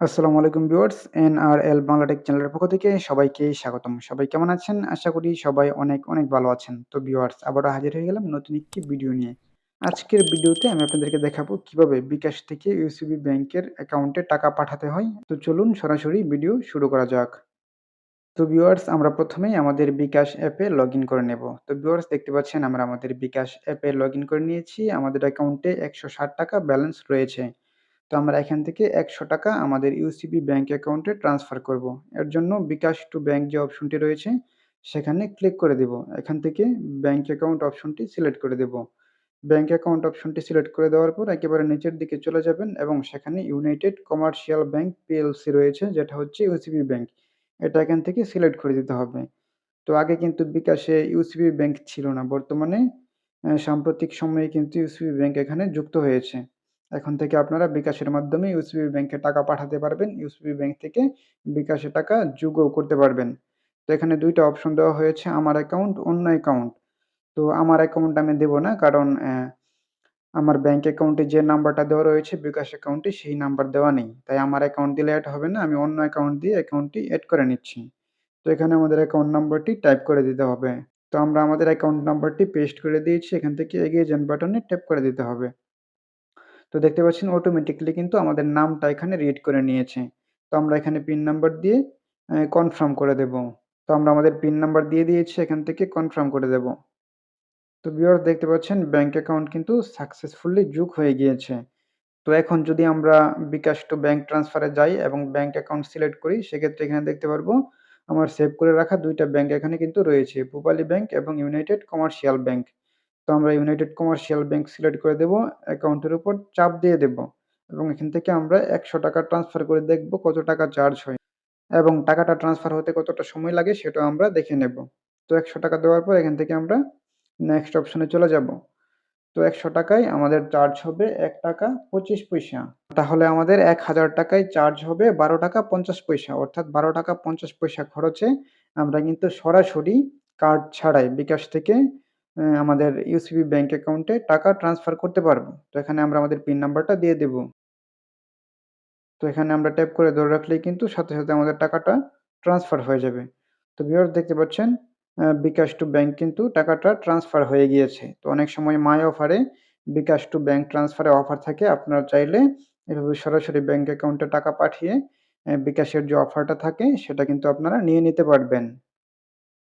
আসসালামু আলাইকুম viewers, NRL Bangla Tech চ্যানেলের পক্ষ থেকে সবাইকে স্বাগতম। সবাই কেমন আছেন? আশা করি সবাই অনেক অনেক ভালো আছেন। তো ভিউয়ার্স, আবারও হাজির হয়ে গেলাম নতুন একটি ভিডিও নিয়ে। আজকের ভিডিওতে আমি আপনাদেরকে দেখাবো কীভাবে বিকাশ থেকে ইউসিবি ব্যাংকের অ্যাকাউন্টে টাকা পাঠাতে হয়। তো চলুন সরাসরি ভিডিও শুরু করা যাক। তো ভিউয়ার্স, আমরা প্রথমেই আমাদের বিকাশ অ্যাপে লগ করে নেব। তো ভিউয়ার্স, দেখতে পাচ্ছেন আমরা আমাদের বিকাশ অ্যাপে লগ করে নিয়েছি। আমাদের অ্যাকাউন্টে একশো ষাট টাকা ব্যালেন্স রয়েছে। তো আমরা এখান থেকে একশো টাকা আমাদের ইউসিবি ব্যাঙ্ক অ্যাকাউন্টে ট্রান্সফার করব। এর জন্য বিকাশ টু ব্যাঙ্ক যে অপশনটি রয়েছে, সেখানে ক্লিক করে দেব। এখান থেকে ব্যাঙ্ক অ্যাকাউন্ট অপশনটি সিলেক্ট করে দেব। ব্যাঙ্ক অ্যাকাউন্ট অপশনটি সিলেক্ট করে দেওয়ার পর একেবারে নিচের দিকে চলে যাবেন এবং সেখানে ইউনাইটেড কমার্শিয়াল ব্যাঙ্ক পিএলসি রয়েছে, যেটা হচ্ছে ইউসিবি ব্যাঙ্ক এটা এখান থেকে সিলেক্ট করে দিতে হবে। তো আগে কিন্তু বিকাশে ইউসিবি ব্যাঙ্ক ছিল না। বর্তমানে সাম্প্রতিক সময়ে কিন্তু ইউসিবি ব্যাঙ্ক এখানে যুক্ত হয়েছে। এখন থেকে আপনারা বিকাশের মাধ্যমে ইউসিবি ব্যাংকে টাকা পাঠাতে পারবেন। ইউসিবি ব্যাংক থেকে বিকাশে টাকা যোগও করতে পারবেন। তো এখানে দুইটা অপশন দেওয়া হয়েছে, আমার অ্যাকাউন্ট অন্য অ্যাকাউন্ট তো আমার অ্যাকাউন্ট আমি দেব না, কারণ আমার ব্যাংক অ্যাকাউন্টে যে নাম্বারটা দেওয়া রয়েছে, বিকাশ অ্যাকাউন্টে সেই নাম্বার দেওয়া নেই। তাই আমার অ্যাকাউন্ট দিলে অ্যাড হবে না, আমি অন্য অ্যাকাউন্ট দিয়ে অ্যাকাউন্টটি অ্যাড করে নিচ্ছি। তো এখানে আমাদের অ্যাকাউন্ট নাম্বারটি টাইপ করে দিতে হবে। তো আমরা আমাদের অ্যাকাউন্ট নাম্বারটি পেস্ট করে দিয়েছি, এখান থেকে এগিয়ে যান বাটনে ট্যাপ করে দিতে হবে। তো দেখতে পাচ্ছেন অটোমেটিকলি কিন্তু আমাদের নামটা এখানে রিড করে নিয়েছে। তো আমরা এখানে পিন নাম্বার দিয়ে কনফার্ম করে দেব। তো আমরা আমাদের পিন নাম্বার দিয়ে দিয়েছি, এখান থেকে কনফার্ম করে দেব। তো ভিউয়ার্স দেখতে পাচ্ছেন ব্যাংক অ্যাকাউন্ট কিন্তু সাকসেসফুলি যুগ হয়ে গিয়েছে। তো এখন যদি আমরা বিকাশ টু ব্যাংক ট্রান্সফারে যাই এবং ব্যাংক অ্যাকাউন্ট সিলেক্ট করি, সেক্ষেত্রে এখানে দেখতে পারব আমার সেভ করে রাখা দুইটা ব্যাংক এখানে কিন্তু রয়েছে। পুপালি ব্যাংক এবং ইউনাইটেড কমার্শিয়াল ব্যাংক তো আমরা ইউনাইটেড কমার্শিয়াল ব্যাংক সিলেক্ট করে দেব অ্যাকাউন্টের উপর চাপ দিয়ে দেব এবং এখান থেকে আমরা একশো টাকা ট্রান্সফার করে দেখব কত টাকা চার্জ হয় এবং টাকাটা ট্রান্সফার হতে কতটা সময় লাগে সেটা আমরা দেখে নেব। তো একশো টাকা দেওয়ার পর এখান থেকে আমরা নেক্সট অপশনে চলে যাব। তো একশো টাকায় আমাদের চার্জ হবে এক টাকা পঁচিশ পয়সা। তাহলে আমাদের এক হাজার টাকায় চার্জ হবে বারো টাকা পঞ্চাশ পয়সা, অর্থাৎ বারো টাকা পঞ্চাশ পয়সা খরচে আমরা কিন্তু সরাসরি কার্ড ছাড়াই বিকাশ থেকে আমাদের ইউসিবি ব্যাংক অ্যাকাউন্টে টাকা ট্রান্সফার করতে পারব। তো এখানে আমরা আমাদের পিন নাম্বারটা দিয়ে দেব। তো এখানে আমরা ট্যাপ করে ধরে রাখলেই কিন্তু সাথে সাথে আমাদের টাকাটা ট্রান্সফার হয়ে যাবে। তো ভিউয়ার দেখতে পাচ্ছেন বিকাশ টু ব্যাংক কিন্তু টাকাটা ট্রান্সফার হয়ে গিয়েছে। তো অনেক সময় মাই অফারে বিকাশ টু ব্যাংক ট্রান্সফারে অফার থাকে। আপনারা চাইলে এভাবে সরাসরি ব্যাংক অ্যাকাউন্টে টাকা পাঠিয়ে বিকাশের যে অফারটা থাকে, সেটা কিন্তু আপনারা নিয়ে নিতে পারবেন।